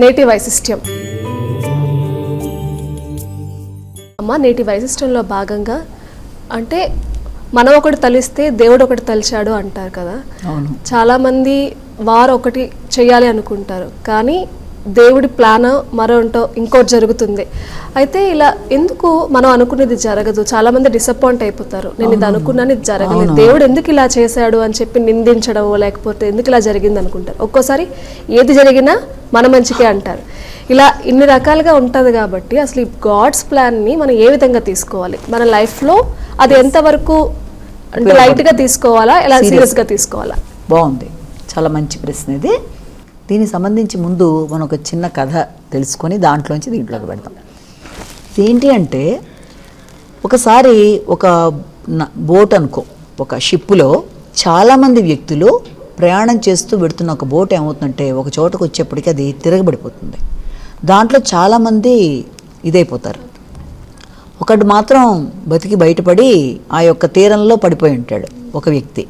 నేటి వైశిష్ట్యం. అమ్మ నేటి వైశిష్ట్యంలో భాగంగా అంటే మనం ఒకటి తలిస్తే దేవుడు ఒకటి తలిచాడు అంటారు కదా. చాలామంది వారు ఒకటి చేయాలి అనుకుంటారు. కానీ దేవుడి ప్లాన్ మరొంటో ఇంకోటి జరుగుతుంది. అయితే ఇలా ఎందుకు మనం అనుకునేది జరగదు? చాలా మంది డిసప్పాయింట్ అయిపోతారు. నేను ఇది అనుకున్నాను ఇది జరగలేదు. దేవుడు ఎందుకు ఇలా చేశాడు అని చెప్పి నిందించడం లేకపోతే ఎందుకు ఇలా జరిగింది అనుకుంటారు? ఒక్కోసారి ఏది జరిగినా మన మంచికే అంటారు. ఇలా ఇన్ని రకాలుగా ఉంటుంది కాబట్టి అసలు ఈ గాడ్స్ ప్లాన్ని మనం ఏ విధంగా తీసుకోవాలి? మన లైఫ్లో అది ఎంతవరకు అంటే లైట్గా తీసుకోవాలా? ఎలా సీరియస్గా తీసుకోవాలా? బాగుంది. చాలా మంచి ప్రశ్న ఇది. దీనికి సంబంధించి ముందు మనం ఒక చిన్న కథ తెలుసుకొని దాంట్లోంచి దీంట్లోకి పెడతాం. ఏంటి అంటే ఒకసారి ఒక న- బోట్ అనుకో ఒక షిప్పులో చాలామంది వ్యక్తులు ప్రయాణం చేస్తూ పెడుతున్న ఒక బోట్ ఏమవుతుందంటే ఒక చోటకు వచ్చేప్పటికి అది తిరగబడిపోతుంది. దాంట్లో చాలామంది ఇదైపోతారు. ఒకటి మాత్రం బతికి బయటపడి ఆ యొక్క తీరంలో పడిపోయి ఉంటాడు ఒక వ్యక్తి.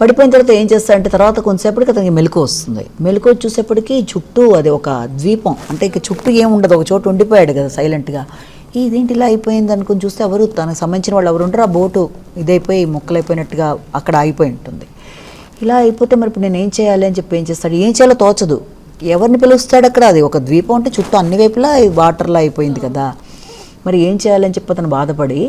పడిపోయిన తర్వాత ఏం చేస్తాడంటే తర్వాత కొంతసేపటికి అతనికి మెలకు వస్తుంది. మెలకు చూసేప్పటికి చుట్టూ అది ఒక ద్వీపం. అంటే ఇక చుట్టూ ఏం ఉండదు. ఒక చోట ఉండిపోయాడు కదా సైలెంట్గా. ఇదేంటి ఇలా అయిపోయింది అనుకుని చూస్తే ఎవరు తనకు సంబంధించిన వాళ్ళు ఎవరు ఉంటారు ఆ బోటు ఇదైపోయి ముక్కలైపోయినట్టుగా అక్కడ ఆగిపోయి ఉంటుంది. ఇలా అయిపోతే మరి ఇప్పుడు నేను ఏం చేయాలి అని చెప్పి ఏం చేస్తాడు? ఏం చేయాలో తోచదు. ఎవరిని పిలుస్తాడు అక్కడ? అది ఒక ద్వీపం అంటే చుట్టూ అన్ని వైపులా వాటర్లో అయిపోయింది కదా. మరి ఏం చేయాలని చెప్పి అతను బాధపడి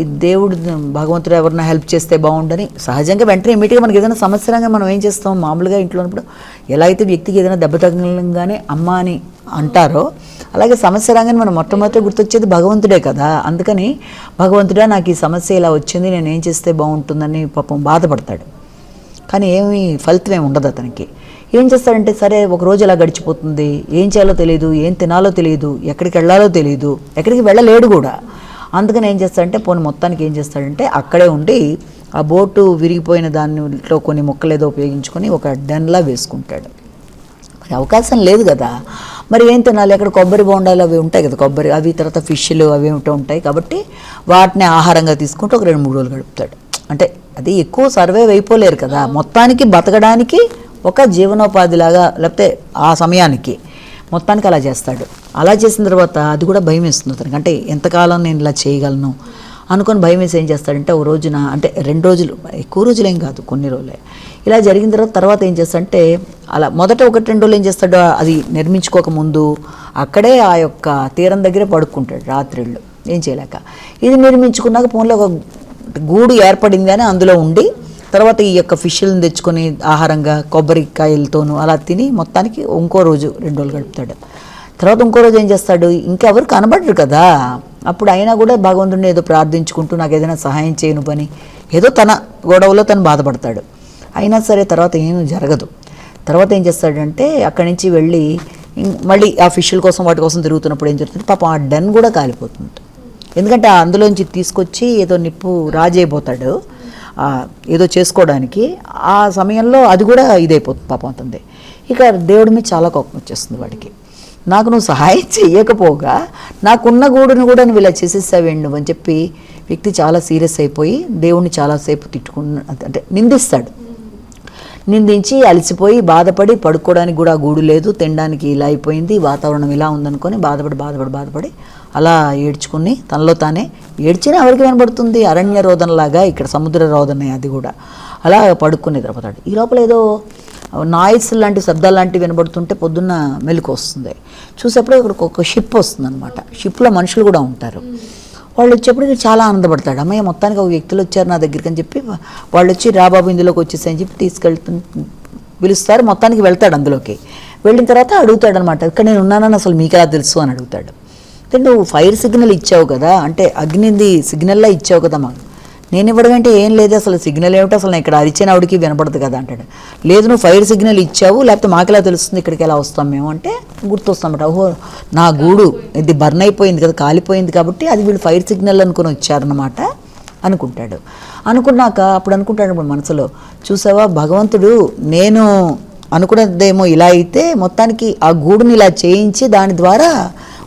ఈ దేవుడు భగవంతుడు ఎవరన్నా హెల్ప్ చేస్తే బాగుండని సహజంగా వెంటనే ఇమీడియట్గా మనకి ఏదైనా సమస్య రాగానే మనం ఏం చేస్తాం? మామూలుగా ఇంట్లో ఉన్నప్పుడు ఎలా అయితే వ్యక్తికి ఏదైనా దెబ్బ తగలంగానే అమ్మ అని అంటారో అలాగే సమస్య రాగానే మనం మొట్టమొదటి గుర్తొచ్చేది భగవంతుడే కదా. అందుకని భగవంతుడా నాకు ఈ సమస్య ఇలా వచ్చింది నేను ఏం చేస్తే బాగుంటుందని పాపం బాధపడతాడు. కానీ ఏమీ ఫలితం ఏమి ఉండదు అతనికి. ఏం చేస్తాడంటే సరే ఒక రోజు ఇలా గడిచిపోతుంది. ఏం చేయాలో తెలియదు ఏం తినాలో తెలియదు ఎక్కడికి వెళ్ళాలో తెలియదు ఎక్కడికి వెళ్ళలేడు కూడా. అందుకని ఏం చేస్తాడంటే పోనీ మొత్తానికి ఏం చేస్తాడంటే అక్కడే ఉండి ఆ బోటు విరిగిపోయిన దానిలో కొన్ని ముక్కలు ఏదో ఉపయోగించుకొని ఒక డెన్లా వేసుకుంటాడు. మరి అవకాశం లేదు కదా. మరి ఏం తినాలి? అక్కడ కొబ్బరి బొండాలు అవి ఉంటాయి కదా కొబ్బరి అవి తర్వాత ఫిష్లు అవి ఏమిటో ఉంటాయి కాబట్టి వాటిని ఆహారంగా తీసుకుంటూ ఒక రెండు మూడు రోజులు గడుపుతాడు. అంటే అది ఎక్కువ సర్వైవ్ అయిపోలేరు కదా. మొత్తానికి బతకడానికి ఒక జీవనోపాధిలాగా లేకపోతే ఆ సమయానికి మొత్తానికి అలా చేస్తాడు. అలా చేసిన తర్వాత అది కూడా భయం వేస్తుంది అతనికి. అంటే ఎంతకాలం నేను ఇలా చేయగలను? అనుకొని భయం వేసి ఏం చేస్తాడంటే ఒక రోజున అంటే రెండు రోజులు ఎక్కువ రోజులు ఏం కాదు కొన్ని రోజులే. ఇలా జరిగిన తర్వాత తర్వాత ఏం చేస్తాడంటే అలా మొదట ఒకటి రెండు రోజులు ఏం చేస్తాడో అది నిర్మించుకోక ముందు అక్కడే ఆ యొక్క తీరం దగ్గరే పడుకుంటాడు రాత్రిళ్ళు. ఏం చేయలేక. ఇది నిర్మించుకున్నాక ఫోన్లో ఒక గూడు ఏర్పడింది అని అందులో ఉండి తర్వాత ఈ యొక్క ఫిష్లను తెచ్చుకొని ఆహారంగా కొబ్బరికాయలతోనూ అలా తిని మొత్తానికి ఇంకో రోజు రెండు రోజులు గడుపుతాడు. తర్వాత ఇంకో రోజు ఏం చేస్తాడు? ఇంకెవరు కనబడరు కదా. అప్పుడు అయినా కూడా భగవంతుడిని ఏదో ప్రార్థించుకుంటూ నాకు ఏదైనా సహాయం చేయను పని. ఏదో తన గొడవలో తను బాధపడతాడు. అయినా సరే తర్వాత ఏమీ జరగదు. తర్వాత ఏం చేస్తాడంటే అక్కడి నుంచి వెళ్ళి మళ్ళీ ఆ ఫిష్ల కోసం వాటి కోసం తిరుగుతున్నప్పుడు ఏం జరుగుతుంది? పాపం ఆ డన్ కూడా కాలిపోతుంది. ఎందుకంటే ఆ అందులోంచి తీసుకొచ్చి ఏదో నిప్పు రాజైపోతాడు. ఏదో చేసుకోవడానికి ఆ సమయంలో అది కూడా ఇదైపోతుంది పాపం అవుతుంది ఇక దేవుడి మీద చాలా కోపం వచ్చేస్తుంది వాడికి. నాకు నువ్వు సహాయం చేయకపోగా నాకున్న గూడును కూడా నువ్వు ఇలా చేసేసావేంటి నువ్వు అని చెప్పి వ్యక్తి చాలా సీరియస్ అయిపోయి దేవుణ్ణి చాలాసేపు తిట్టుకున్న అంటే నిందిస్తాడు. నిందించి అలసిపోయి బాధపడి పడుకోవడానికి కూడా గూడు లేదు. తినడానికి ఇలా అయిపోయింది. వాతావరణం ఇలా ఉందనుకొని బాధపడి బాధపడి బాధపడి అలా ఏడ్చుకుని తనలో తానే ఏడ్చినా ఎవరికి వినబడుతుంది? అరణ్య రోదనలాగా ఇక్కడ సముద్ర రోదనే అది కూడా. అలా పడుకుని నిద్రపోతాడు. ఈ లోపల ఏదో నాయిస్ లాంటి శబ్దాలు లాంటివి వినబడుతుంటే పొద్దున్న మెలకు వస్తుంది. చూసేప్పుడు ఇక్కడ ఒక షిప్ వస్తుంది అనమాట షిప్లో మనుషులు కూడా ఉంటారు. వాళ్ళు వచ్చేప్పటికి చాలా ఆనందపడతాడు. అమ్మాయి మొత్తానికి ఒక వ్యక్తులు వచ్చారు నా దగ్గరికి అని చెప్పి వాళ్ళు వచ్చి రాబాబు ఇందులోకి వచ్చేసి అని చెప్పి తీసుకెళ్తు పిలుస్తారు. మొత్తానికి వెళ్తాడు అందులోకి. వెళ్ళిన తర్వాత అడుగుతాడు అనమాట ఇక్కడ నేను ఉన్నానని అసలు మీకు ఎలా తెలుసు? అని అడుగుతాడు. అంటే నువ్వు ఫైర్ సిగ్నల్ ఇచ్చావు కదా అంటే అగ్నిది సిగ్నల్లా ఇచ్చావు కదా మాకు. నేను ఇవ్వడమంటే ఏం లేదు అసలు సిగ్నల్ ఏమిటో అసలు నేను ఇక్కడ అరిచిన ఆవిడకి వినపడదు కదా అంటాడు. లేదు నువ్వు ఫైర్ సిగ్నల్ ఇచ్చావు లేకపోతే మాకు ఎలా తెలుస్తుంది ఇక్కడికి ఎలా వస్తాం మేము అంటే గుర్తొస్తామట ఓహో నా గూడు ఇది బర్న్ అయిపోయింది కదా కాలిపోయింది కాబట్టి అది వీళ్ళు ఫైర్ సిగ్నల్ అనుకుని వచ్చారనమాట అనుకుంటాడు. అనుకున్నాక అప్పుడు అనుకుంటాడు ఇప్పుడు మనసులో చూసావా భగవంతుడు నేను అనుకున్నదేమో ఇలా అయితే మొత్తానికి ఆ గూడుని ఇలా చేయించి దాని ద్వారా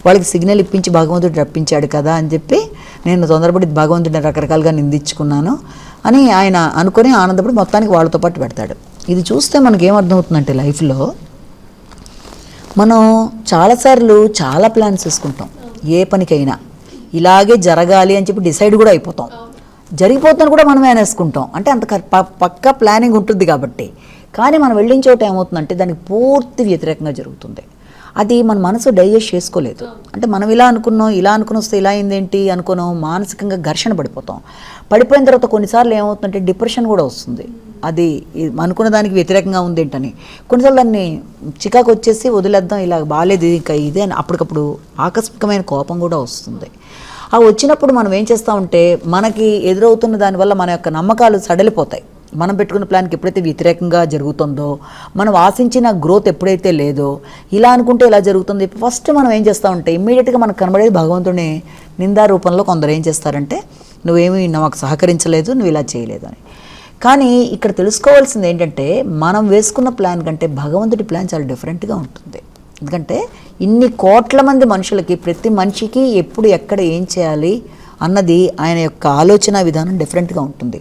వాళ్ళకి సిగ్నల్ ఇప్పించి భగవంతుడు రప్పించాడు కదా అని చెప్పి నేను తొందరపడి భగవంతుడిని రకరకాలుగా నిందించుకున్నాను అని ఆయన అనుకొని ఆనందపడి మొత్తానికి వాళ్ళతో పాటు పెడతాడు. ఇది చూస్తే మనకి ఏమర్థమవుతుందంటే లైఫ్లో మనం చాలాసార్లు చాలా ప్లాన్స్ వేసుకుంటాం. ఏ పనికైనా. ఇలాగే జరగాలి అని చెప్పి డిసైడ్ కూడా అయిపోతాం. జరిగిపోతుందని కూడా మనం అనేసుకుంటాం. అంటే అంత పక్క ప- పక్కా ప్లానింగ్ ఉంటుంది కాబట్టి. కానీ మనం వెళ్ళిన చోట ఏమవుతుందంటే దానికి పూర్తి వ్యతిరేకంగా జరుగుతుంది. అది మన మనసు డైజెస్ట్ చేసుకోలేదు. అంటే మనం ఇలా అనుకున్నాం ఇలా అనుకుని వస్తే ఇలా అయిందేంటి అనుకున్నాం మానసికంగా ఘర్షణ పడిపోతాం. పడిపోయిన తర్వాత కొన్నిసార్లు ఏమవుతుందంటే డిప్రెషన్ కూడా వస్తుంది. అది అనుకున్న దానికి వ్యతిరేకంగా ఉంది ఏంటని కొన్నిసార్లు దాన్ని చికాకు వచ్చేసి వదిలేద్దాం ఇలా బాగాలేదు ఇంకా ఇదే అని అప్పటికప్పుడు ఆకస్మికమైన కోపం కూడా వస్తుంది. ఆ వచ్చినప్పుడు మనం ఏం చేస్తామంటే మనకి ఎదురవుతున్న దానివల్ల మన యొక్క నమ్మకాలు సడలిపోతాయి. మనం పెట్టుకున్న ప్లాన్కి ఎప్పుడైతే వ్యతిరేకంగా జరుగుతుందో మనం ఆశించిన గ్రోత్ ఎప్పుడైతే లేదో ఇలా అనుకుంటే ఇలా జరుగుతుంది? ఫస్ట్ మనం ఏం చేస్తామంటే ఇమ్మీడియట్గా మనకు కనబడేది భగవంతుని నిందా రూపంలో కొందరు ఏం చేస్తారంటే నువ్వేమి నాకు సహకరించలేదు నువ్వు ఇలా చేయలేదు అని. కానీ ఇక్కడ తెలుసుకోవాల్సింది ఏంటంటే మనం వేసుకున్న ప్లాన్ కంటే భగవంతుడి ప్లాన్ చాలా డిఫరెంట్గా ఉంటుంది. ఎందుకంటే ఇన్ని కోట్ల మంది మనుషులకి ప్రతి మనిషికి ఎప్పుడు ఎక్కడ ఏం చేయాలి అన్నది ఆయన యొక్క ఆలోచన విధానం డిఫరెంట్గా ఉంటుంది.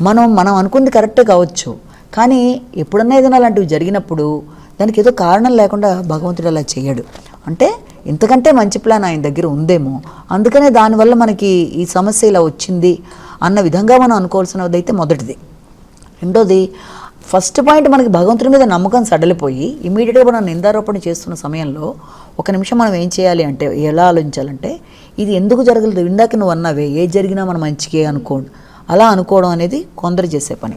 మనం మనం అనుకుంది కరెక్టే కావచ్చు. కానీ ఎప్పుడన్నా ఏదైనా అలాంటివి జరిగినప్పుడు దానికి ఏదో కారణం లేకుండా భగవంతుడు అలా చేయడు. అంటే ఇంతకంటే మంచి ప్లాన్ ఆయన దగ్గర ఉందేమో. అందుకనే దానివల్ల మనకి ఈ సమస్య ఇలా వచ్చింది అన్న విధంగా మనం అనుకోవాల్సినది అయితే మొదటిది. రెండోది ఫస్ట్ పాయింట్ మనకి భగవంతుడి మీద నమ్మకం సడలిపోయి ఇమీడియట్గా మనం నిందారోపణ చేస్తున్న సమయంలో ఒక నిమిషం మనం ఏం చేయాలి అంటే ఎలా ఆలోచించాలంటే ఇది ఎందుకు జరగలేదు? ఇందాక నువ్వు అన్నావే ఏది జరిగినా మనం మంచికే అనుకోండి. అలా అనుకోవడం అనేది కొందరు చేసే పని.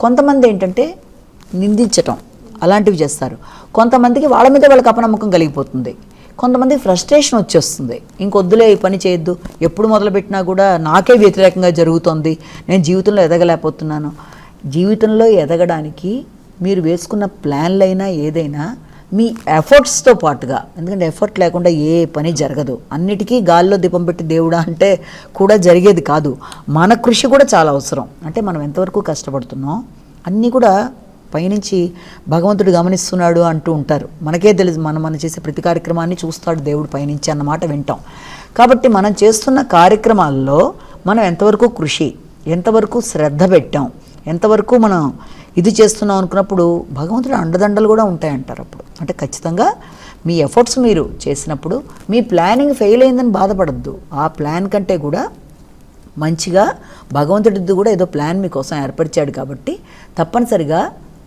కొంతమంది ఏంటంటే నిందించటం అలాంటివి చేస్తారు. కొంతమందికి వాళ్ళ మీద వాళ్ళకి అపనమ్మకం కలిగిపోతుంది. కొంతమంది ఫ్రస్ట్రేషన్ వచ్చేస్తుంది. ఇంకొద్దులే ఈ పని చేయొద్దు. ఎప్పుడు మొదలుపెట్టినా కూడా నాకే వ్యతిరేకంగా జరుగుతోంది. నేను జీవితంలో ఎదగలేకపోతున్నాను. జీవితంలో ఎదగడానికి మీరు వేసుకున్న ప్లాన్లైనా ఏదైనా మీ ఎఫర్ట్స్తో పాటుగా ఎందుకంటే ఎఫర్ట్ లేకుండా ఏ పని జరగదు. అన్నిటికీ గాల్లో దీపం పెట్టి దేవుడా అంటే కూడా జరిగేది కాదు. మన కృషి కూడా చాలా అవసరం. అంటే మనం ఎంతవరకు కష్టపడుతున్నాం అన్నీ కూడా పైనుంచి భగవంతుడు గమనిస్తున్నాడు అంటూ ఉంటారు. మనకే తెలుసు మనం మనం చేసే ప్రతి కార్యక్రమాన్ని చూస్తాడు దేవుడు పైనుంచి అన్నమాట వింటాం. కాబట్టి మనం చేస్తున్న కార్యక్రమాల్లో మనం ఎంతవరకు కృషి ఎంతవరకు శ్రద్ధ పెట్టాం ఎంతవరకు మనం ఇది చేస్తున్నాం అనుకున్నప్పుడు భగవంతుడు అండదండలు కూడా ఉంటాయంటారు అప్పుడు. అంటే ఖచ్చితంగా మీ ఎఫర్ట్స్ మీరు చేసినప్పుడు మీ ప్లానింగ్ ఫెయిల్ అయిందని బాధపడద్దు. ఆ ప్లాన్ కంటే కూడా మంచిగా భగవంతుడిది కూడా ఏదో ప్లాన్ మీకోసం ఏర్పరిచాడు కాబట్టి తప్పనిసరిగా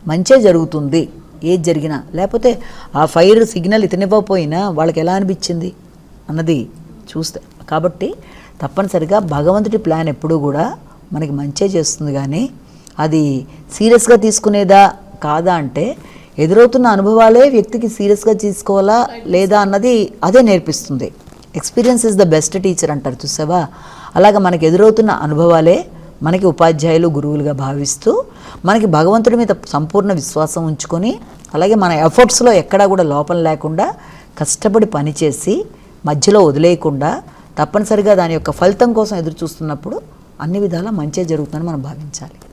మంచే జరుగుతుంది. ఏది జరిగినా. లేకపోతే ఆ ఫైర్ సిగ్నల్ ఇతనివ్వకపోయినా వాళ్ళకి ఎలా అనిపించింది అన్నది చూస్తే. కాబట్టి తప్పనిసరిగా భగవంతుడి ప్లాన్ ఎప్పుడూ కూడా మనకి మంచే చేస్తుంది కానీ అది సీరియస్గా తీసుకునేదా కాదా అంటే ఎదురవుతున్న అనుభవాలే వ్యక్తికి సీరియస్గా తీసుకోవాలా లేదా అన్నది అదే నేర్పిస్తుంది. Experience is the best teacher అంటారు చూసావా? అలాగ మనకి ఎదురవుతున్న అనుభవాలే మనకి ఉపాధ్యాయులు గురువులుగా భావిస్తూ మనకి భగవంతుడి మీద సంపూర్ణ విశ్వాసం ఉంచుకొని అలాగే మన ఎఫర్ట్స్లో ఎక్కడా కూడా లోపం లేకుండా కష్టపడి పనిచేసి మధ్యలో వదిలేయకుండా తప్పనిసరిగా దాని యొక్క ఫలితం కోసం ఎదురు చూస్తున్నప్పుడు అన్ని విధాలా మంచే జరుగుతుందని మనం భావించాలి.